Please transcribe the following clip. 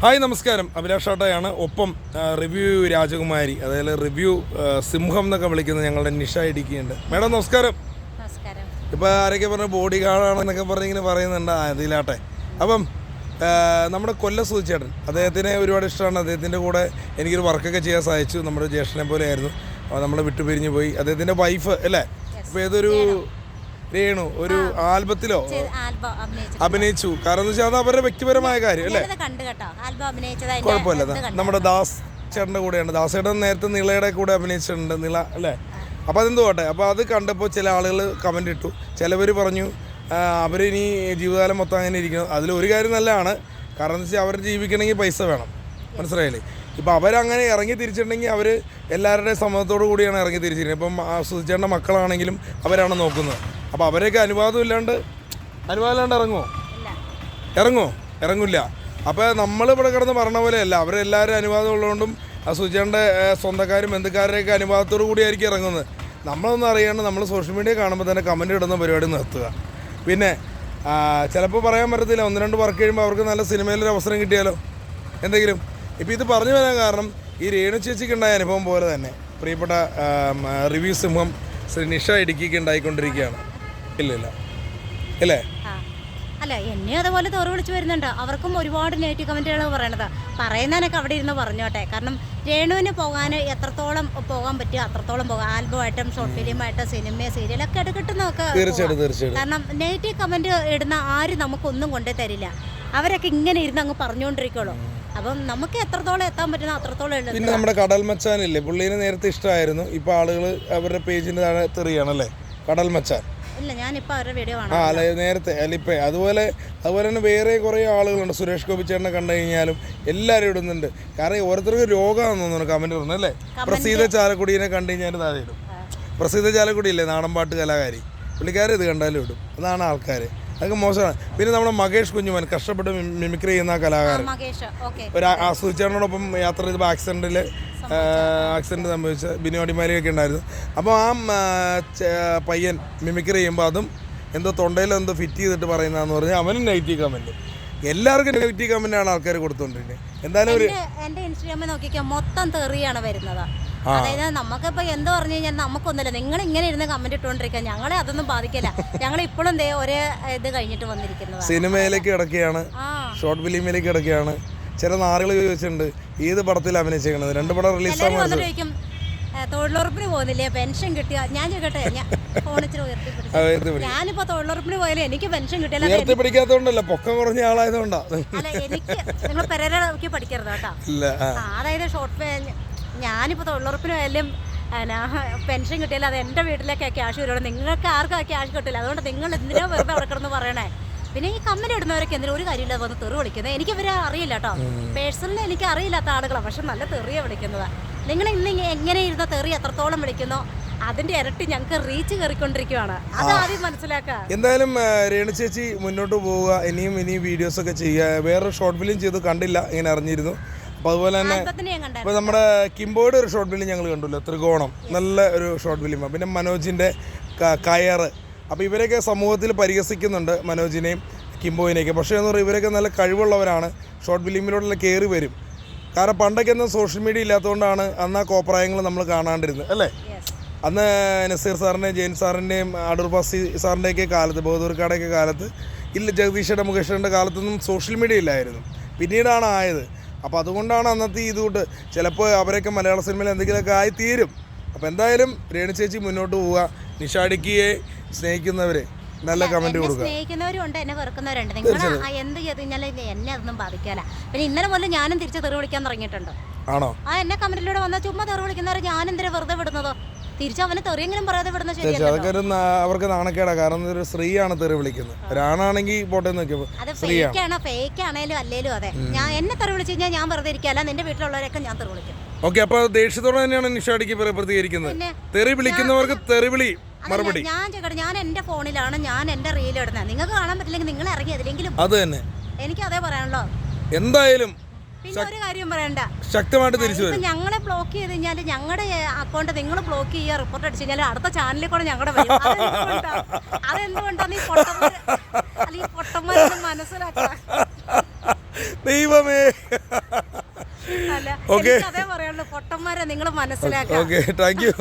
Hi നമസ്കാരം. അഭിലാഷ് ഷാട്ടയാണ് ഒപ്പം review രാജകുമാരി അതായത് റിവ്യൂ സിംഹം എന്നൊക്കെ വിളിക്കുന്ന ഞങ്ങളുടെ നിഷ ഇടിക്കുന്നുണ്ട് മേഡം നമസ്കാരം. ഇപ്പോൾ ആരൊക്കെ പറഞ്ഞ ബോഡി ഗാർഡാണെന്നൊക്കെ പറഞ്ഞ് ഇങ്ങനെ പറയുന്നുണ്ട്. അതിലാട്ടെ. അപ്പം നമ്മുടെ കൊല്ല സൂചിച്ചേട്ടൻ. അദ്ദേഹത്തിനെ ഒരുപാട് ഇഷ്ടമാണ്. അദ്ദേഹത്തിന്റെ കൂടെ എനിക്കൊരു വർക്കൊക്കെ ചെയ്യാൻ സാധിച്ചു. നമ്മുടെ ജ്യേഷ്ഠനെ പോലെ ആയിരുന്നു അപ്പോൾ നമ്മൾ വിട്ടുപിരിഞ്ഞു പോയി. അദ്ദേഹത്തിന്റെ വൈഫ് അല്ലേ? അപ്പോൾ ഏതൊരു രേണു ഒരു ആൽബത്തിലോ? അഭിനയിച്ചു. കാരണം എന്ന് വെച്ചാൽ അത് അവരുടെ വ്യക്തിപരമായ കാര്യം അല്ലേ? കുഴപ്പമില്ല. നമ്മുടെ ദാസ് ചേട്ടന്റെ കൂടെയാണ് ദാസ് ചേട്ടൻ നേരത്തെ നിളയുടെ കൂടെ അഭിനയിച്ചിട്ടുണ്ട്. നിള അല്ലേ? അപ്പോൾ അതെന്ത് പോട്ടെ അപ്പോൾ അത് കണ്ടപ്പോൾ ചില ആളുകൾ കമന്റ് ഇട്ടു. ചിലവർ പറഞ്ഞു അവരിനി ജീവിതകാലം മൊത്തം അങ്ങനെ ഇരിക്കണം. അതിൽ ഒരു കാര്യം നല്ലതാണ്. കാരണം എന്ന് വെച്ചാൽ അവർ ജീവിക്കണമെങ്കിൽ പൈസ വേണം. മനസ്സിലായില്ലേ? ഇപ്പം അവരങ്ങനെ ഇറങ്ങി തിരിച്ചിട്ടുണ്ടെങ്കിൽ അവർ എല്ലാവരുടെയും സമ്മതത്തോടു കൂടിയാണ് ഇറങ്ങി തിരിച്ചിരിക്കുന്നത്. ഇപ്പം സുധിച്ചേട്ടന്റെ മക്കളാണെങ്കിലും അവരാണ് നോക്കുന്നത്. അപ്പോൾ അവരെയൊക്കെ അനുവാദം ഇല്ലാണ്ട് അനുവാദം ഇല്ലാണ്ട് ഇറങ്ങുമോ ഇല്ല. ഇറങ്ങോ ഇറങ്ങില്ല. അപ്പോൾ നമ്മൾ ഇവിടെ കിടന്ന് പറഞ്ഞ പോലെയല്ല അവരെല്ലാവരും അനുവാദം ഉള്ളതുകൊണ്ടും സുജയുടെ സ്വന്തക്കാരും ബന്ധുക്കാരുടെയൊക്കെ അനുവാദത്തോടു കൂടിയായിരിക്കും ഇറങ്ങുന്നത്. നമ്മളൊന്നും അറിയാണ്ട് നമ്മൾ സോഷ്യൽ മീഡിയ കാണുമ്പോൾ തന്നെ കമന്റ് ഇടുന്ന പരിപാടി നിർത്തുക. പിന്നെ ചിലപ്പോൾ പറയാൻ പറ്റത്തില്ല ഒന്ന് രണ്ട് വർക്ക് കഴിയുമ്പോൾ അവർക്ക് നല്ല സിനിമയിലൊരു അവസരം കിട്ടിയാലോ? എന്തെങ്കിലും. ഇപ്പോൾ ഇത് പറഞ്ഞു വരാൻ കാരണം ഈ രേണു ചേച്ചിക്ക് ഉണ്ടായ അനുഭവം പോലെ തന്നെ. പ്രിയപ്പെട്ട റിവ്യൂ സിംഹം ശ്രീ നിഷ ഇടുക്കിക്ക് ഉണ്ടായിക്കൊണ്ടിരിക്കുകയാണ്. ഇല്ല ഇല്ല? ആ. അല്ല എന്നെ അതുപോലെ തോറ് വിളിച്ചു വരുന്നുണ്ട്. അവർക്കും ഒരുപാട് നെഗറ്റീവ് കമന്റുകൾ പറയണത്. പറയുന്നതിനൊക്കെ അവിടെ ഇരുന്ന് പറഞ്ഞോട്ടെ കാരണം രേണുവിന് പോകാൻ എത്രത്തോളം പോകാൻ പറ്റുമോ അത്രത്തോളം പോകാം. ആൽബമായിട്ടും ഷോർട്ട് ഫിലിമായിട്ടും സിനിമ സീരിയലൊക്കെ തീർച്ചയായിട്ടും തീർച്ചയായിട്ടും. കാരണം നെഗറ്റീവ് കമന്റ് ഇടുന്ന ആരും നമുക്കൊന്നും കൊണ്ടേ തരില്ല. അവരൊക്കെ ഇങ്ങനെ ഇരുന്ന് അങ്ങ് പറഞ്ഞുകൊണ്ടിരിക്കുള്ളൂ അപ്പം നമുക്ക് എത്രത്തോളം എത്താൻ പറ്റുന്ന അത്രത്തോളം പിന്നെ നമ്മുടെ കടൽ മച്ചാനില്ലേ? പുള്ളീനെ നേരത്തെ ഇഷ്ടമായിരുന്നു. ഇപ്പൊ ആളുകൾ അവരുടെ പേജിന്റെ താഴെ തെറിയാണല്ലേ കടൽ മച്ചാൻ. ഇല്ല ഞാനിപ്പോൾ അവരുടെ വീഡിയോ ആ അല്ല നേരത്തെ അല്ല ഇപ്പൊ അതുപോലെ അതുപോലെ തന്നെ വേറെ കുറേ ആളുകളുണ്ട്. സുരേഷ് ഗോപി ചേട്ടനെ കണ്ടു കഴിഞ്ഞാലും എല്ലാവരും ഇടുന്നുണ്ട്. കാരണം ഓരോരുത്തർക്ക് രോഗമാണെന്ന് തോന്നുന്നു കമന്റ് പറഞ്ഞു അല്ലേ? പ്രസീത ചാലക്കുടീനെ കണ്ടു കഴിഞ്ഞാൽ താഴെ ഇടും. പ്രസീത ചാലക്കുടി ഇല്ലേ നാടൻപാട്ട് കലാകാരി. പുള്ളിക്കാരെ ഇത് കണ്ടാലും ഇടും. അതാണ് ആൾക്കാർ അതൊക്കെ മോശമാണ്. പിന്നെ നമ്മുടെ മകേഷ് കുഞ്ഞുമൻ കഷ്ടപ്പെട്ട് മിമിക്രി ചെയ്യുന്ന കലാകാരൻ. ഒരു ആ- ആ സുചേട്ടനോടൊപ്പം യാത്ര ചെയ്തപ്പോൾ ആക്സിഡന്റിൽ ആക്സിഡന്റ് സംഭവിച്ച ബിനു അടിമാലിയൊക്കെ ഉണ്ടായിരുന്നു. അപ്പോൾ ആ പയ്യൻ മിമിക്രി ചെയ്യുമ്പോൾ അതും എന്തോ തൊണ്ടയിൽ എന്തോ ഫിറ്റ് ചെയ്തിട്ട് പറയുന്നതെന്ന് പറഞ്ഞാൽ അവനും നെഗറ്റീവ് കമന്റ് എല്ലാവർക്കും നെഗറ്റീവ് കമന്റാണ് ആൾക്കാർ കൊടുത്തുകൊണ്ടിരിക്കുന്നത് എന്തായാലും ഒരു എന്റെ ഇൻസ്റ്റഗ്രാമിൽ നോക്കിക്കാൻ മൊത്തം തെറിയാണ് വരുന്നത്. അതായത് നമുക്കിപ്പോ എന്ത് പറഞ്ഞു കഴിഞ്ഞാൽ നമുക്കൊന്നുമില്ല. നിങ്ങൾ ഇങ്ങനെ ഇരുന്ന് കമന്റ് ഇട്ടുകൊണ്ടിരിക്കുക ഞങ്ങളെ അതൊന്നും ബാധിക്കില്ല. ഞങ്ങൾ ഇപ്പോഴും ദേ ഒരേ ഇത് കഴിഞ്ഞിട്ട് വന്നിരിക്കുന്നത്. സിനിമയിലേക്ക് കിടക്കുകയാണ്. ഷോർട്ട് ഫിലിമിലേക്ക് കിടക്കുകയാണ്. ചില നാറുകൾ ചോദിച്ചിട്ടുണ്ട് ഏത് പടത്തിൽ അഭിനയിച്ചേക്കണത്? രണ്ട് പടം റിലീസ് തൊഴിലുറപ്പിന് പോകുന്നില്ലേ? പെൻഷൻ കിട്ടിയ? ഞാൻ ചോദിക്കട്ടെ ഞാനിപ്പോ തൊഴിലുറപ്പിന് പോയാലും എനിക്ക് പെൻഷൻ കിട്ടിയില്ല. അത് ഉയർത്തി പിടിക്കാത്തതുകൊണ്ടല്ല പൊക്കം കുറഞ്ഞ ആളായതുകൊണ്ടാണ് അല്ല എനിക്ക് നിങ്ങൾ പെരേരക്ക് പഠിക്കരുത് കേട്ടോ. അതായത് ഷോർട്ട് ഞാനിപ്പോ തൊഴിലുറപ്പിന് പോയാലും പെൻഷൻ കിട്ടിയില്ല അത് എന്റെ വീട്ടിലേക്ക് ക്യാഷ് വരുള്ളൂ. നിങ്ങൾക്ക് ആർക്കും ആ ക്യാഷ് കിട്ടില്ല. അതുകൊണ്ട് നിങ്ങൾ എന്തിനാ വെറുതെ അവിടെ കിടന്ന് പറയണേ? പിന്നെ ഈ കമ്മൽ ഇടുന്നവരൊക്കെ എന്തിനും ഒരു കാര്യമില്ല വന്ന് തെറി വിളിക്കുന്നത്? എനിക്ക് ഇവരെ അറിയില്ല കേട്ടോ. പേഴ്സണലി എനിക്ക് അറിയില്ലാത്ത ആളുകളാണ് പക്ഷെ നല്ല തെറിയാണ് വിളിക്കുന്നത്. നിങ്ങൾ ഇന്ന് എങ്ങനെ ഇരുന്ന തെറി എത്രത്തോളം വിളിക്കുന്നോ അതിന്റെ ഇരട്ടി ഞങ്ങൾക്ക് റീച്ച് കയറിക്കൊണ്ടിരിക്കുകയാണ് അത് ആദ്യം മനസ്സിലാക്കുക എന്തായാലും രേണു ചേച്ചി മുന്നോട്ട് പോവുക. ഇനിയും ഇനിയും വീഡിയോസ് ഒക്കെ ചെയ്യുക. വേറെ ഷോർട്ട് ഫിലിം ചെയ്ത് കണ്ടില്ല. ഇങ്ങനെ അറിഞ്ഞിരുന്നു. അപ്പോൾ അതുപോലെ തന്നെ ഇപ്പൊ ഇപ്പോൾ നമ്മുടെ കിംബോയുടെ ഒരു ഷോർട്ട് ഫിലിം ഞങ്ങൾ കണ്ടല്ലോ. ത്രികോണം. നല്ല ഒരു ഷോർട്ട് ഫിലിം പിന്നെ മനോജിന്റെ കയറ്. അപ്പോൾ ഇവരൊക്കെ സമൂഹത്തിൽ പരിഹസിക്കുന്നുണ്ട് മനോജിനെയും കിംബോയിനെയൊക്കെ. പക്ഷേ എന്ന് പറയുമ്പോൾ ഇവരൊക്കെ നല്ല കഴിവുള്ളവരാണ്. ഷോർട്ട് ഫിലിമിലോട്ടെല്ലാം കയറി വരും. കാരണം പണ്ടൊക്കെ ഒന്നും സോഷ്യൽ മീഡിയ ഇല്ലാത്തതുകൊണ്ടാണ് അന്ന് ആ കോപ്രായങ്ങൾ നമ്മൾ കാണാണ്ടിരുന്നത്. അല്ലേ? അന്ന് നസീർ സാറിന്റെയും ജെയിൻ സാറിന്റെയും അടൂർ പാസി സാറിന്റെയൊക്കെ കാലത്ത് ബഹദൂർക്കാടെയൊക്കെ കാലത്ത് ഇല്ല ജഗദീഷയുടെ മുകേഷിന്റെ കാലത്തൊന്നും സോഷ്യൽ മീഡിയ ഇല്ലായിരുന്നു. പിന്നീടാണ് ആയത്. അപ്പോൾ അതുകൊണ്ടാണ് അന്നത്തെ ഈ ഇതുകൊണ്ട് ചിലപ്പോൾ അവരൊക്കെ മലയാള സിനിമയിൽ എന്തെങ്കിലുമൊക്കെ ആയി തീരും അപ്പോൾ എന്തായാലും രേണു ചേച്ചി മുന്നോട്ട് പോവുക. നിഷാഡിക്കിയെ സ്നേഹിക്കുന്നവരെ നല്ല കമന്റ് കൊടുക്കുക. സ്നേഹിക്കുന്നവരും ഉണ്ട് എന്നെ വെറുക്കുന്നവരുണ്ട്. നിങ്ങൾ എന്ത് ചെയ്ത് കഴിഞ്ഞാൽ എന്നെ അതൊന്നും ബാധിക്കാല. പിന്നെ ഇന്നലെ മുതൽ ഞാനും തിരിച്ച് തെറി വിളിക്കാൻ തുടങ്ങിയിട്ടുണ്ട്. ആണോ? ആ എന്നെ കമന്റിലൂടെ വന്ന ചുമ്മാ തെറി വിളിക്കുന്നവരെ ഞാൻ എന്തിനാ വെറുതെ വിടുന്നതോ? തിരിച്ച് അവന് തെറിയെങ്കിലും പറയാതെ വിടുന്ന ശരിയാണ് അതൊക്കെ അവർക്ക് നാണക്കേടാ. കാരണം ഒരു സ്ത്രീയാണ് തെറി വിളിക്കുന്നത്. ഒരാണാണെങ്കിൽ പോട്ടെ അത് ഫേക്ക് ആണോ? ഫേക്ക് ആണേലും അല്ലേലും അതെ. ഞാൻ എന്നെ തെറി വിളിച്ചു കഴിഞ്ഞാൽ ഞാൻ വെറുതെ ഇരിക്കാല്ല നിന്റെ വീട്ടിലുള്ളവരൊക്കെ ഞാൻ തെറി വിളിക്കും. ഓക്കെ അപ്പൊ ദേഷ്യത്തോടെ തന്നെയാണ് നിഷാടിക്ക് പ്രതികരിക്കുന്നത്. തെറി വിളിക്കുന്നവർക്ക് തെറി വിളി മറുപടി. ഞാൻ ഞാൻ എന്റെ ഫോണിലാണ് ഞാൻ എന്റെ റീൽ ഇടുന്നത് നിങ്ങൾക്ക് കാണാൻ പറ്റില്ലെങ്കിൽ നിങ്ങൾ ഇറങ്ങി അതിലെങ്കിലും അത് തന്നെ. എനിക്ക് അതേ പറയാനുള്ളൂ. എന്തായാലും ഒരു കാര്യം പറയണ്ട. ശക്തമായിട്ട് തിരിച്ചു വരും. ഞങ്ങളെ ബ്ലോക്ക് ചെയ്ത് കഴിഞ്ഞാൽ ഞങ്ങളുടെ അക്കൗണ്ട് നിങ്ങൾ ബ്ലോക്ക് ചെയ്യുക റിപ്പോർട്ട് അടിച്ചു കഴിഞ്ഞാൽ അടുത്ത ചാനലിൽ കൂടെ ഞങ്ങളുടെ? അതെന്തുകൊണ്ടാണ് ഈ പൊട്ടന്മാർ അല്ലെങ്കിൽ ഈ പൊട്ടന്മാരൊന്നും മനസ്സിലാക്കുക ദൈവമേ. അല്ല Okay. എനിക്ക് അതേ പറയുള്ളൂ പൊട്ടന്മാരെ നിങ്ങൾ മനസ്സിലാക്കാം. Okay thank you